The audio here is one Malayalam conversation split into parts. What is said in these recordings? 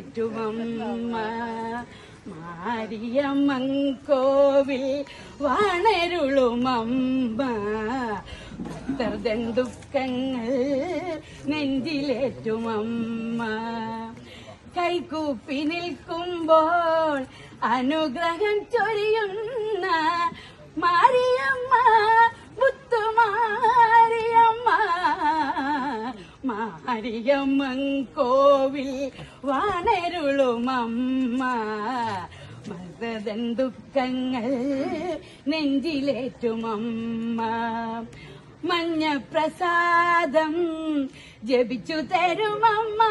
നെഞ്ചിലേറ്റുമമ്മ മാരിയമ്മോവിൽ വാണരുളുമമ്മ. ഭക്തർദൻ ദുഃഖങ്ങൾ നെഞ്ചിലേറ്റുമമ്മ. കൈകൂപ്പി നിൽക്കുമ്പോൾ അനുഗ്രഹം ചൊരിയുന്ന മാരിയമ്മ മാരിയമ്മൻ കോവിൽ വാനരുളുമമ്മ. മൃതൻ ദുഃഖങ്ങൾ നെഞ്ചിലേറ്റുമമ്മ. മഞ്ഞപ്രസാദം ജപിച്ചു തരുമമ്മ.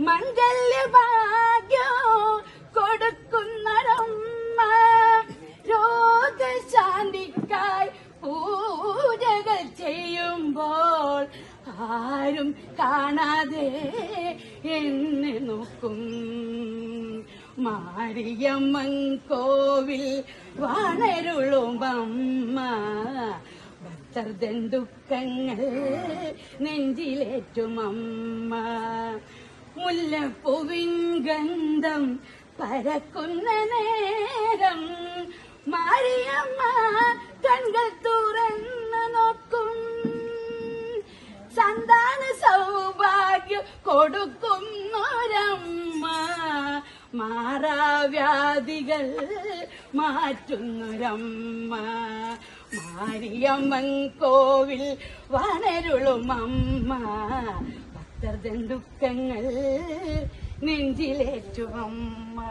മംഗല്യ ഭാഗ്യോ കൊടുക്കുന്നരമ്മ രോഗശാന്തിക്കായി പൂജകൾ ചെയ്യുമ്പോൾ ആരും കാണാതെ എന്നെ നോക്കും. മാരിയമ്മൻ കോവിൽ വാണരുളുമ്പമ്മ. ദുഃഖങ്ങൾ നെഞ്ചിലേറ്റുമമ്മ. മുല്ലപ്പൂവിൻ ഗന്ധം പരക്കുന്ന നേരം മാരിയമ്മ സന്താന സൗഭാഗ്യം കൊടുക്കുന്നൊരമ്മ. മാറാവ്യാധികൾ മാറ്റുന്നൊരമ്മ. മാരിയമ്മൻ കോവിൽ വനരുളുമമ്മ. ഭക്തർ ദുഃഖങ്ങൾ നെഞ്ചിലേറ്റുമമ്മ.